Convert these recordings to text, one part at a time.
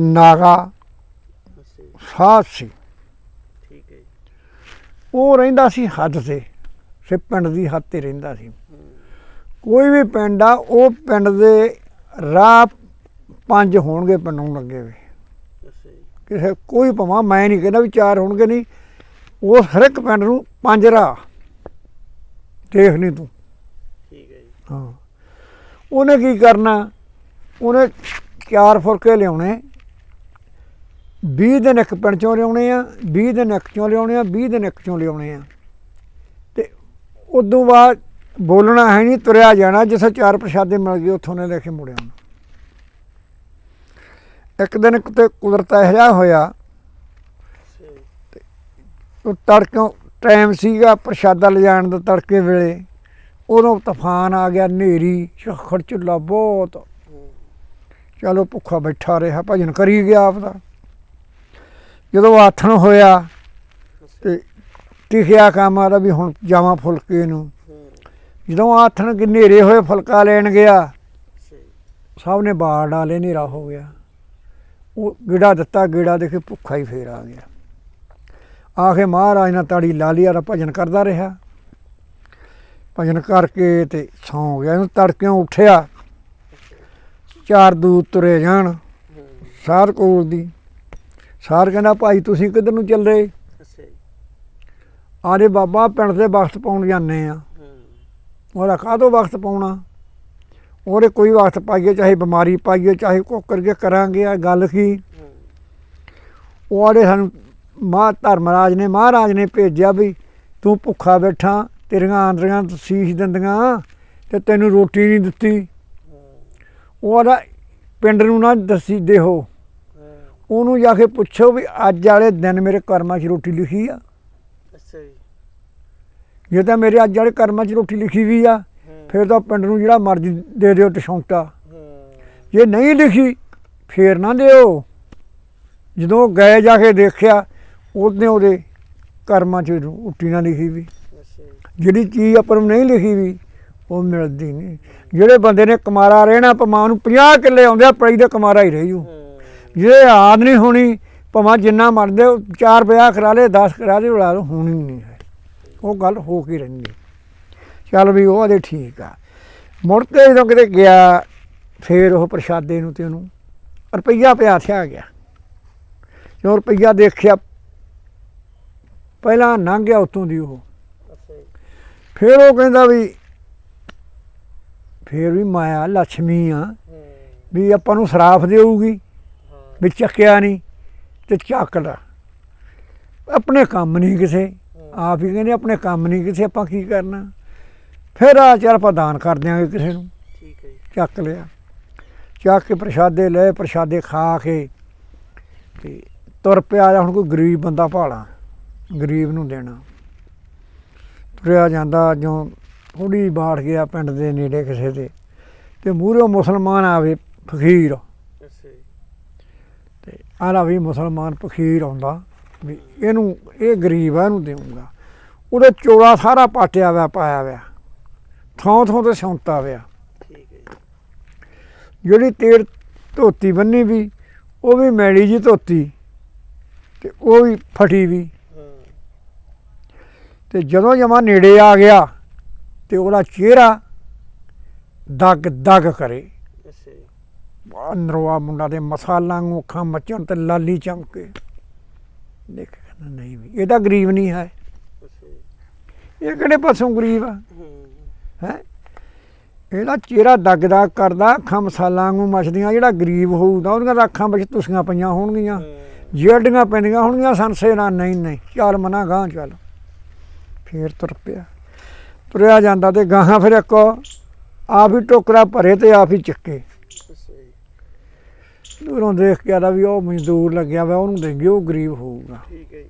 ਨਾਗਾ ਅੱਛਾ ਜੀ। ਸਾਧ ਸੀ। ਠੀਕ ਹੈ ਜੀ। ਉਹ ਰਹਿੰਦਾ ਸੀ ਹੱਦ ਤੇ ਸੇ ਪਿੰਡ ਦੀ ਹੱਦ ਤੇ ਰਹਿੰਦਾ ਸੀ। ਕੋਈ ਵੀ ਪਿੰਡ ਆ ਉਹ ਪਿੰਡ ਦੇ ਰਾਹ ਪੰਜ ਹੋਣਗੇ ਪਿੰਡੋਂ ਲੱਗੇ ਵੇ ਅੱਛਾ ਜੀ। ਕਿਸੇ ਕੋਈ ਭਵਾਂ ਮੈਂ ਨਹੀਂ ਕਹਿੰਦਾ ਵੀ ਚਾਰ ਹੋਣਗੇ ਨਹੀਂ। ਉਹ ਹਰ ਇੱਕ ਪਿੰਡ ਨੂੰ ਪੰਜ ਰਾਹ। ਦੇਖ ਨਹੀਂ ਤੂੰ। ਠੀਕ ਹੈ ਜੀ। ਹਾਂ। ਉਹਨੇ ਕੀ ਕਰਨਾ? ਉਹਨੇ ਚਾਰ ਫੁਲਕੇ ਲਿਆਉਣੇ। 20 ਦਿਨ ਇੱਕ ਪਿੰਡ ਚੋਂ ਲਿਆਉਣੇ ਆ 20 ਦਿਨ ਇੱਕ ਚੋਂ ਲਿਆਉਣੇ ਆ 20 ਦਿਨ ਇੱਕ ਚੋਂ ਲਿਆਉਣੇ ਆ। ਤੇ ਉਦੋਂ ਬਾਅਦ ਬੋਲਣਾ ਹੈ ਨਹੀਂ, ਤੁਰਿਆ ਜਾਣਾ ਜਿੱਥੇ ਚਾਰ ਪ੍ਰਸ਼ਾਦੇ ਮਿਲ ਗਏ, ਉੱਥੋਂ ਨੇ ਲੈ ਕੇ ਮੁੜਿਆ ਇੱਕ ਦਿਨ ਕਿਤੇ ਕੁਦਰਤ ਇਹੋ ਜਿਹਾ ਹੋਇਆ ਅੱਛਾ ਉਹ ਤੜਕੋਂ ਟਾਈਮ ਸੀਗਾ ਪ੍ਰਸ਼ਾਦਾ ਲਿਜਾਣ ਦਾ ਤੜਕੇ ਵੇਲੇ, ਉਦੋਂ ਤੂਫਾਨ ਆ ਗਿਆ, ਹਨੇਰੀ ਝੱਖੜ ਝੁੱਲਾ ਬਹੁਤ। ਚਲੋ ਭੁੱਖਾ ਬੈਠਾ ਰਿਹਾ, ਭਜਨ ਕਰੀ ਗਿਆ ਆਪਦਾ। ਜਦੋਂ ਆਥਣ ਹੋਇਆ ਅੱਛਾ ਤੇ ਟਿਕਿਆ ਕੰਮ ਆਦਾ ਵੀ ਹੁਣ ਜਾਵਾਂ ਫੁਲਕੇ ਨੂੰ। ਜਦੋਂ ਆਥਣ ਕਿ ਹਨੇਰੇ ਹੋਏ ਫੁਲਕਾ ਲੈਣ ਗਿਆ, ਸਭ ਨੇ ਬਾੜ ਡਾਲੇ ਹਨੇਰਾ ਹੋ ਗਿਆ। ਉਹ ਗਿੜਾ ਦਿੱਤਾ, ਗਿੜਾ ਦੇ ਕੇ ਭੁੱਖਾ ਹੀ ਫੇਰ ਆ ਗਿਆ। ਆਖੇ ਮਹਾਰਾਜ ਨਾਲ ਤਾੜੀ ਲਾ ਲਿਆ ਦਾ ਭਜਨ ਕਰਦਾ ਰਿਹਾ। ਭਜਨ ਕਰਕੇ ਤੇ ਸੌਂ ਗਿਆ। ਇਹਨੂੰ ਤੜਕਿਓਂ ਉੱਠਿਆ। ਚਾਰ ਦੂਤ ਤੁਰੇ ਜਾਣ, ਸਾਧ ਸਾਰ ਕੋਲ ਦੀ। ਸਾਰ ਕਹਿੰਦਾ ਭਾਈ ਤੁਸੀਂ ਕਿੱਧਰ ਨੂੰ ਚੱਲੇ ਅੱਛਾ ਜੀ। ਆਰੇ ਬਾਬਾ ਪਿੰਡ ਦੇ ਵਕਤ ਪਾਉਣ ਜਾਂਦੇ ਆ। ਹੂੰ। ਉਹਦਾ ਕਾਹਦੋਂ ਵਕਤ ਪਾਉਣਾ? ਉਹਦੇ ਕੋਈ ਵਕਤ ਪਾਈਏ ਚਾਹੇ ਬਿਮਾਰੀ ਪਾਈਏ ਚਾਹੇ ਕੋ ਕਰਕੇ ਕਰਾਂਗੇ ਆ ਗੱਲ ਕੀ? ਹੂੰ। ਉਹ ਆੜੇ ਸਾਨੂੰ ਮਾ ਧਰਮਰਾਜ ਨੇ ਮਹਾਰਾਜ ਨੇ ਭੇਜਿਆ ਵੀ ਤੂੰ ਭੁੱਖਾ ਬੈਠਾ ਤੇਰੀਆਂ ਆਂਦਰੀਆਂ ਸੀਸ ਦਿੰਦੀਆਂ ਤੇ ਤੈਨੂੰ ਰੋਟੀ ਨਹੀਂ ਦਿੱਤੀ। ਹੂੰ। ਉਹ ਆਦਾ ਪਿੰਡ ਨੂੰ ਨਾ ਦੱਸੀ ਦੇਹੋ। ਉਹਨੂੰ ਜਾ ਕੇ ਪੁੱਛੋ ਵੀ ਅੱਜ ਵਾਲੇ ਦਿਨ ਮੇਰੇ ਕਰਮਾਂ 'ਚ ਰੋਟੀ ਲਿਖੀ ਆ। ਅੱਛਾ ਜੀ। ਜੇ ਤਾਂ ਮੇਰੇ ਅੱਜ ਵਾਲੇ ਕਰਮਾਂ 'ਚ ਰੋਟੀ ਲਿਖੀ ਵੀ ਆ ਫਿਰ ਤਾਂ ਪਿੰਡ ਨੂੰ ਜਿਹੜਾ ਮਰਜ਼ੀ ਦੇ ਦਿਓ ਟਸ਼ੌਂਟਾ ਜੇ ਨਹੀਂ ਲਿਖੀ ਫੇਰ ਨਾ ਦਿਓ। ਜਦੋਂ ਗਏ ਜਾ ਕੇ ਦੇਖਿਆ ਉਹਨੇ ਉਹਦੇ ਕਰਮਾਂ 'ਚ ਰੋਟੀ ਨਾ ਲਿਖੀ ਵੀ। ਜੀ। ਜਿਹੜੀ ਚੀਜ਼ ਆਪਾਂ ਨੂੰ ਨਹੀਂ ਲਿਖੀ ਵੀ ਉਹ ਮਿਲਦੀ ਨਹੀਂ। ਜਿਹੜੇ ਬੰਦੇ ਨੇ ਕਮਾਰਾ ਰਹਿਣਾ ਪਮਾਂ ਨੂੰ 50 ਕਿੱਲੇ ਆਉਂਦੇ ਆ ਪੜੀ ਦਾ ਕਮਾਰਾ ਹੀ ਰਹੀ ਹੂੰ। ਜੇ ਆਦ ਨਹੀਂ ਹੋਣੀ ਭਾਵੇਂ ਜਿੰਨਾ ਮਰਦੇ ਚਾਰ ਵਿਆਹ ਕਰਾ ਲੇ 10 ਕਰਾ ਦੇ ਉਲਾ ਲਓ ਹੋਣੀ ਨਹੀਂ ਹੈ। ਉਹ ਗੱਲ ਹੋ ਕੇ ਰਹਿੰਦੀ ਚੱਲ ਵੀ ਉਹ ਆਦੇ ਠੀਕ ਆ। ਮੁੜ ਕੇ ਜਦੋਂ ਕਿਤੇ ਗਿਆ ਫੇਰ ਉਹ ਪ੍ਰਸ਼ਾਦੇ ਨੂੰ ਤੇ ਉਹਨੂੰ ਰੁਪਈਆ ਪਿਆ ਥਿਆ ਗਿਆ। ਜਦੋਂ ਰੁਪਈਆ ਦੇਖਿਆ ਪਹਿਲਾਂ ਲੰਘ ਗਿਆ ਉਤੋਂ ਦੀ ਉਹ। ਜੀ। ਫੇਰ ਉਹ ਕਹਿੰਦਾ ਵੀ ਫੇਰ ਵੀ ਮਾਇਆ ਲక్ష్ਮੀ ਆ। ਵੀ ਆਪਾਂ ਨੂੰ ਸਰਾਫ ਦੇਊਗੀ। ਵੀ ਚੱਕਿਆ ਨਹੀਂ ਤੇ ਚੱਕ ਲਾ। ਆਪਣੇ ਕੰਮ ਨਹੀਂ ਕਿਸੇ। ਆਪ ਹੀ ਕਹਿੰਦੇ ਆਪਣੇ ਕੰਮ ਨਹੀਂ ਕਿਸੇ ਆਪਾਂ ਕੀ ਕਰਨਾ? ਫਿਰ ਆ ਚੱਲ ਆਪਾਂ ਦਾਨ ਕਰ ਦਿਆਂਗੇ ਕਿਸੇ ਨੂੰ। ਠੀਕ ਹੈ ਜੀ। ਚੱਕ ਲਿਆ। ਚੱਕ ਕੇ ਪ੍ਰਸ਼ਾਦੇ ਲਏ ਪ੍ਰਸ਼ਾਦੇ ਖਾ ਕੇ ਤੇ ਤੁਰ ਪਿਆ ਹੁਣ ਕੋਈ ਗਰੀਬ ਬੰਦਾ ਭਾਲਾ ਗਰੀਬ ਨੂੰ ਦੇਣਾ। ਤੁਰਿਆ ਜਾਂਦਾ ਜੋ ਥੋੜੀ ਬਾੜ ਗਿਆ ਪਿੰਡ ਦੇ ਨੇੜੇ ਕਿਸੇ ਦੇ। ਤੇ ਮੂਹਰੇ ਮੁਸਲਮਾਨ ਆਵੇ ਫਕੀਰ। ਆਲਾ ਵੀ ਮੁਸਲਮਾਨ ਫਕੀਰ ਆਉਂਦਾ ਵੀ ਇਹਨੂੰ ਇਹ ਗਰੀਬ ਆ ਇਹਨੂੰ ਦੇਊਂਗਾ। ਉਹਦੇ ਚੋਲਾ ਸਾਰਾ ਪਾਟਿਆ ਹੋਇਆ ਪਾਇਆ ਹੋਇਆ। ਥਾਂ ਥਾਂ ਤੇ ਸੌਂਤਾ ਹੋਇਆ। ਜਿਹੜੀ ਤੇੜ ਧੋਤੀ ਬੰਨੀ ਵੀ ਉਹ ਵੀ ਮੈਲੀ ਜੀ ਧੋਤੀ ਤੇ ਉਹ ਵੀ ਫਟੀ ਵੀ। ਤੇ ਜਦੋਂ ਜਮਾ ਨੇੜੇ ਆ ਗਿਆ ਤੇ ਉਹਦਾ ਚਿਹਰਾ ਦਗ ਦਗ ਕਰੇ ਨਰਵਾ ਮੁੰਡਾ ਦੇ ਮਸਾਲਾਂ ਨੂੰ ਅੱਖਾਂ ਮੱਚਣ ਤੇ ਲਾਲੀ ਚਮਕੇ। ਦੇਖ, ਕਹਿੰਦਾ ਨਹੀਂ ਵੀ, ਇਹ ਤਾਂ ਗਰੀਬ ਨਹੀਂ ਹੈ। ਇਹ ਕਿਹੜੇ ਪਾਸੋਂ ਗਰੀਬ ਆ? ਹੂੰ? ਹੈ ਇਹਦਾ ਚਿਹਰਾ ਦਗ ਕਰਦਾ, ਅੱਖਾਂ ਮਸਾਲਾਂ ਨੂੰ ਮੱਚਦੀਆਂ, ਜਿਹੜਾ ਗਰੀਬ ਹੋਊਗਾ ਉਹਦੀਆਂ ਤਾਂ ਅੱਖਾਂ ਵਿੱਚ ਤੁਸੀਆਂ ਪਈਆਂ ਹੋਣਗੀਆਂ। ਹੂੰ ਜਿਹੜੀਆਂ ਪੈਂਦੀਆਂ ਹੋਣਗੀਆਂ ਸੰਸੇ ਨਾਲ ਨਹੀਂ ਨਹੀਂ, ਚੱਲ ਮਨਾ ਗਾਂ ਚੱਲ। ਫੇਰ ਤੁਰ ਪਿਆ। ਤੁਰਿਆ ਜਾਂਦਾ ਤੇ ਗਾਹਾਂ ਫਿਰ ਇੱਕ ਆਪ ਹੀ ਟੋਕਰਾ ਭਰੇ ਤੇ ਆਪ ਹੀ ਚੱਕੇ। ਦੂਰੋਂ ਦੇਖ ਕੇ ਆਦਾ ਵੀ ਉਹ ਮਜ਼ਦੂਰ ਲੱਗਿਆ ਵਾ ਉਹਨੂੰ ਦੇਂਗੇ ਉਹ ਗਰੀਬ ਹੋਊਗਾ। ਠੀਕ ਹੈ ਜੀ।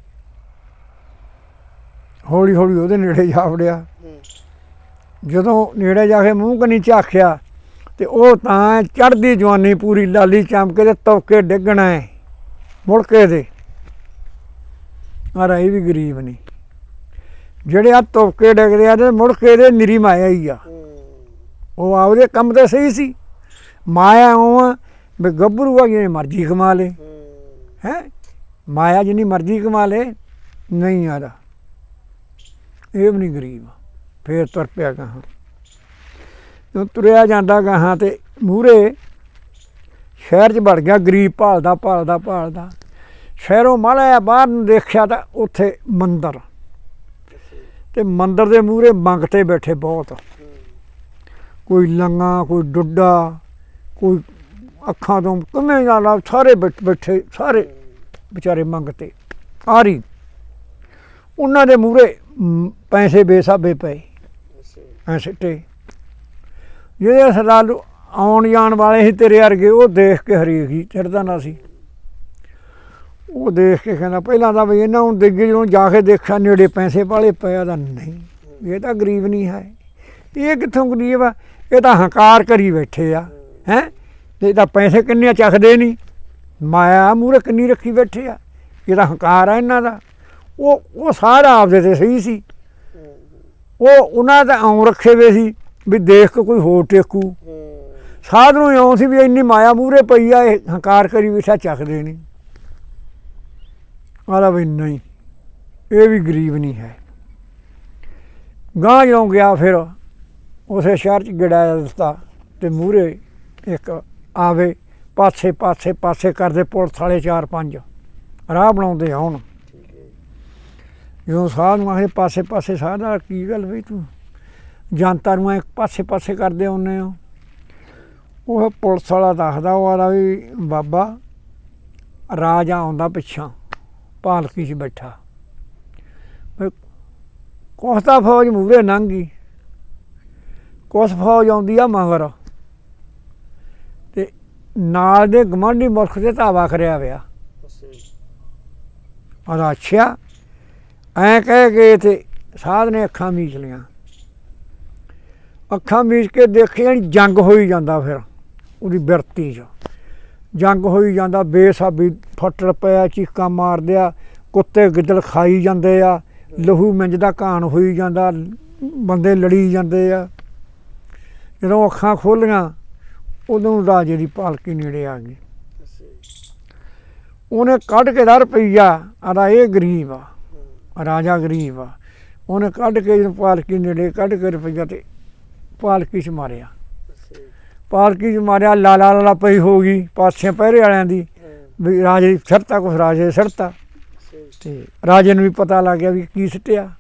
ਹੌਲੀ ਹੌਲੀ ਉਹਦੇ ਨੇੜੇ ਜਾ ਵੜਿਆ। ਜਦੋਂ ਨੇੜੇ ਜਾ ਕੇ ਮੂੰਹ ਕਨੀ ਝਾਕਿਆ ਤੇ ਉਹ ਤਾਂ ਚੜਦੀ ਜਵਾਨੀ ਪੂਰੀ ਲਾਲੀ ਚਮਕੇ ਤੇ ਤੌਕੇ ਡਿੱਗਣਾ ਹੈ ਮੁੜ ਕੇ ਦੇ ਆਰਾ ਇਹ ਵੀ ਗਰੀਬ ਨਹੀਂ ਜਿਹੜੇ ਆ ਤੌਕੇ ਡਿੱਗਦੇ ਆ ਤੇ ਮੁੜ ਕੇ ਦੇ ਨਿਰੀ ਮਾਇਆ ਹੀ ਆ। ਉਹ ਆਪਦੇ ਕੰਮ ਤੇ ਸਹੀ ਸੀ। ਮਾਇਆ ਉਹ ਆ ਵੀ ਗੱਭਰੂ ਆ ਜਿੰਨੇ ਮਰਜ਼ੀ ਕਮਾ ਲੇ। ਹੂੰ? ਹੈ ਮਾਇਆ ਜਿੰਨੀ ਮਰਜ਼ੀ ਕਮਾ ਲੇ, ਨਹੀਂ ਆਦਾ। ਇਹ ਵੀ ਨਹੀਂ ਗਰੀਬ। ਫੇਰ ਤੁਰ ਪਿਆ ਗਾਹਾਂ। ਜਦੋਂ ਤੁਰਿਆ ਜਾਂਦਾ ਗਾਹਾਂ ਤੇ ਮੂਰੇ ਸ਼ਹਿਰ 'ਚ ਵੜ ਗਿਆ, ਗਰੀਬ ਭਾਲਦਾ ਭਾਲਦਾ ਭਾਲਦਾ। ਸ਼ਹਿਰੋਂ ਮਾੜਾ ਬਾਹਰ ਨੂੰ ਦੇਖਿਆ ਤਾਂ ਉੱਥੇ ਮੰਦਰ। ਅੱਛਾ ਤੇ ਮੰਦਰ ਦੇ ਮੂਰੇ ਮੰਗਤੇ ਬੈਠੇ ਬਹੁਤ। ਕੋਈ ਲੰਗਾ, ਕੋਈ ਡੁੱਡਾ, ਕੋਈ ਅੱਖਾਂ ਤੋਂ ਕਿਵੇਂ ਜਾਣਾ ਸਾਰੇ ਬੈਠ- ਬੈਠੇ, ਸਾਰੇ ਵਿਚਾਰੇ ਮੰਗਤੇ। ਆ ਰਹੀ ਉਹਨਾਂ ਦੇ ਮੂਰੇ ਪੈਸੇ ਬੇਸਾਬੇ ਪਏ। ਅੱਛਾ ਜੀ ਸਿੱਟੇ ਜਿਹੜੇ ਸਰਦਾਰ ਆਉਣ ਜਾਣ ਵਾਲੇ ਸੀ ਤੇਰੇ ਵਰਗੇ, ਉਹ ਦੇਖ ਕੇ ਹਰੀਕ ਹੀ ਚੜਦਾ ਨਾ ਸੀ। ਉਹ ਦੇਖ ਕੇ ਕਹਿੰਦਾ, ਪਹਿਲਾਂ ਤਾਂ ਵੀ ਇਹਨਾਂ ਨੂੰ ਦੇਖੇ ਜਦੋਂ ਜਾ ਕੇ ਦੇਖਿਆ, ਨੇੜੇ ਪੈਸੇ ਵਾਲੇ ਪਿਆ ਤਾਂ ਨਹੀਂ। ਇਹ ਤਾਂ ਗਰੀਬ ਨਹੀਂ ਹੈ। ਇਹ ਕਿੱਥੋਂ ਗਰੀਬ ਆ? ਇਹ ਤਾਂ ਹੰਕਾਰ ਕਰੀ ਬੈਠੇ ਆ। ਹੈ? ਤੇ ਇਹਦਾ ਪੈਸੇ ਕਿੰਨੇ ਚੱਕਦੇ ਨਹੀਂ। ਮਾਇਆ ਮੂਰੇ ਕਿੰਨੀ ਰੱਖੀ ਬੈਠੇ ਆ। ਇਹਦਾ ਹੰਕਾਰ ਆ ਇਹਨਾਂ ਦਾ। ਉਹ ਉਹ ਸਾਰਾ ਆਪਦੇ ਤੇ ਸਹੀ ਸੀ। ਉਹ ਉਹਨਾਂ ਦਾ ਆਉਂ ਰੱਖੇ ਵੇ ਸੀ ਵੀ ਦੇਖ ਕੇ ਕੋਈ ਹੋਰ ਟੇਕੂ। ਸਾਧ ਨੂੰ ਇਉਂ ਸੀ ਵੀ ਇੰਨੀ ਮਾਇਆ ਮੂਰੇ ਪਈ ਆ, ਇਹ ਹੰਕਾਰ ਕਰੀ ਵਿਛਾ ਚੱਕਦੇ ਨਹੀਂ। ਆਲਾ ਵੀ ਨਹੀਂ। ਇਹ ਵੀ ਗਰੀਬ ਨਹੀਂ ਹੈ। ਗਾਂ ਜਿਉਂ ਗਿਆ ਫਿਰ, ਉਸੇ ਸ਼ਹਿਰ ਚ ਗੜਾਇਆ ਦਿੱਤਾ ਤੇ ਮੂਰੇ ਇੱਕ ਆਵੇ, ਪਾਸੇ ਪਾਸੇ ਪਾਸੇ ਕਰਦੇ ਪੁਲਿਸ ਵਾਲੇ ਚਾਰ ਪੰਜ। ਰਾਹ ਬਣਾਉਂਦੇ ਆਉਣ ਜਦੋਂ ਸਾਹ ਨੂੰ ਆਖੇ, ਪਾਸੇ ਪਾਸੇ ਸਾਹ ਨਾਲ ਕੀ ਗੱਲ ਵੀ ਤੂੰ? ਜਨਤਾ ਨੂੰ ਇੱਕ ਪਾਸੇ ਪਾਸੇ ਕਰਦੇ ਆਉਂਦੇ ਆ ਉਹ ਪੁਲਿਸ ਵਾਲਾ ਦੱਸਦਾ ਉਹ ਆਦਾ ਵੀ, ਬਾਬਾ, ਰਾਜਾ ਆਉਂਦਾ ਪਿੱਛਾਂ, ਪਾਲਕੀ 'ਚ ਬੈਠਾ। ਵੀ ਕੁਛ ਤਾਂ ਫੌਜ ਮੂਰੇ ਲੰਘੀ ਕੁਛ ਫੌਜ ਆਉਂਦੀ ਆ ਮਗਰ। ਨਾਲ ਦੇ ਗਵਾਂਢੀ ਮੁਲਕ ਤੇ ਧਾਵਾ ਕਰਿਆ ਪਿਆ ਅੱਛਾ ਜੀ ਆਦਾ ਅੱਛਾ ਐ ਕਹਿ ਕੇ ਤੇ ਸਾਧ ਨੇ ਅੱਖਾਂ ਮੀਚ ਲੀਆਂ ਅੱਖਾਂ ਮੀਚ ਕੇ ਦੇਖਿਆ ਨੀ, ਜੰਗ ਹੋਈ ਜਾਂਦਾ ਫਿਰ ਉਹਦੀ ਬਿਰਤੀ 'ਚ। ਜੰਗ ਹੋਈ ਜਾਂਦਾ, ਬੇਸਾਬੀ ਫੱਟੜ ਪਿਆ ਚੀਕਾਂ ਮਾਰਦੇ ਆ, ਕੁੱਤੇ ਗਿੱਦਲ ਖਾਈ ਜਾਂਦੇ ਆ, ਲਹੂ ਮਿੰਜ ਦਾ ਘਾਣ ਹੋਈ ਜਾਂਦਾ, ਬੰਦੇ ਲੜੀ ਜਾਂਦੇ ਆ। ਜਦੋਂ ਅੱਖਾਂ ਖੋਲੀਆਂ ਉਦੋਂ ਰਾਜੇ ਦੀ ਪਾਲਕੀ ਨੇੜੇ ਆ ਗਈ। ਉਹਨੇ ਕੱਢ ਕੇ ਦਾ ਰੁਪਈਆ ਆਦਾ ਇਹ ਗਰੀਬ ਆ। ਰਾਜਾ ਗਰੀਬ ਆ। ਉਹਨੇ ਕੱਢ ਕੇ ਪਾਲਕੀ ਨੇੜੇ ਕੱਢ ਕੇ ਰੁਪਈਆ ਤੇ ਪਾਲਕੀ 'ਚ ਮਾਰਿਆ। ਪਾਲਕੀ 'ਚ ਮਾਰਿਆ ਲਾਲਾ ਲਾਲਾ ਪਈ ਹੋ ਗਈ ਪਾਸੇ ਪਹਿਰੇ ਵਾਲਿਆਂ ਦੀ। ਵੀ ਰਾਜੇ ਦੀ ਸਿਰਤਾ ਕੁਛ ਰਾਜੇ ਦੀ ਸਿਰਤਾ। ਅੱਛਾ ਜੀ। ਤੇ ਰਾਜੇ ਨੂੰ ਵੀ ਪਤਾ ਲੱਗ ਗਿਆ ਵੀ ਕੀ ਸਿੱਟਿਆ।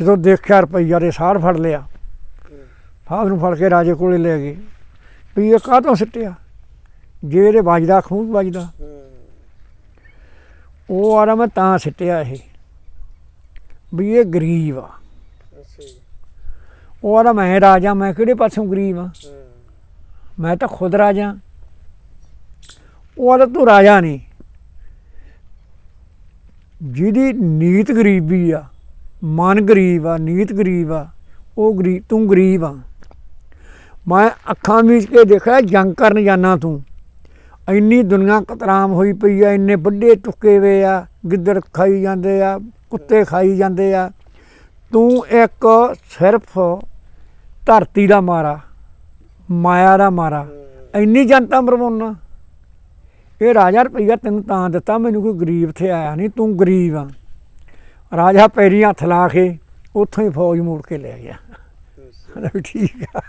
ਜਦੋਂ ਦੇਖਿਆ ਰੁਪਈਆ ਦੇ ਸਾਰ ਫੜ ਲਿਆ। ਹੂੰ। ਸਾਧ ਨੂੰ ਫੜ ਕੇ ਰਾਜੇ ਕੋਲੇ ਲੈ ਗਏ। ਵੀ ਇਹ ਕਾਹਤੋਂ ਸਿੱਟਿਆ? ਜੇ ਇਹਦੇ ਵੱਜਦਾ ਖੂਨ ਵੱਜਦਾ। ਉਹ ਆਰਾ ਮੈਂ ਤਾਂ ਸਿੱਟਿਆ ਇਹ ਵੀ ਇਹ ਗਰੀਬ ਆ। ਉਹ ਆਰਾ ਮੈਂ ਰਾਜਾ ਮੈਂ ਕਿਹੜੇ ਪਾਸੋਂ ਗਰੀਬ ਆ? ਮੈਂ ਤਾਂ ਖੁਦ ਰਾਜਾ। ਉਹ ਆਰਾ ਤੂੰ ਰਾਜਾ ਨਹੀਂ। ਜਿਹਦੀ ਨੀਤ ਗਰੀਬੀ ਆ ਮਨ ਗਰੀਬ ਆ ਨੀਤ ਗਰੀਬ ਆ ਉਹ ਗਰੀਬ ਤੂੰ ਗਰੀਬ ਆ। ਮੈਂ ਅੱਖਾਂ ਮੀਚ ਕੇ ਦੇਖਿਆ ਜੰਗ ਕਰਨ ਜਾਣਾ ਤੂੰ। ਇੰਨੀ ਦੁਨੀਆ ਕਤਰਾਮ ਹੋਈ ਪਈ ਆ ਇੰਨੇ ਵੱਡੇ ਟੁੱਕੇ ਵੇ ਆ ਗਿੱਦੜ ਖਾਈ ਜਾਂਦੇ ਆ ਕੁੱਤੇ ਖਾਈ ਜਾਂਦੇ ਆ। ਤੂੰ ਇੱਕ ਸਿਰਫ ਧਰਤੀ ਦਾ ਮਾਰਾ ਮਾਇਆ ਦਾ ਮਾਰਾ। ਇੰਨੀ ਜਨਤਾ ਮਰਵਾਉਣਾ ਇਹ ਰਾਜਾ ਰੁਪਈਆ ਤੈਨੂੰ ਤਾਂ ਦਿੱਤਾ ਮੈਨੂੰ ਕੋਈ ਗਰੀਬ ਤੇ ਆਇਆ ਨਹੀਂ ਤੂੰ ਗਰੀਬ ਆ। ਰਾਜਾ ਪੈਰੀ ਹੱਥ ਲਾ ਕੇ ਉੱਥੋਂ ਹੀ ਫੌਜ ਮੋੜ ਕੇ ਲੈ ਗਿਆ। ਠੀਕ ਆ।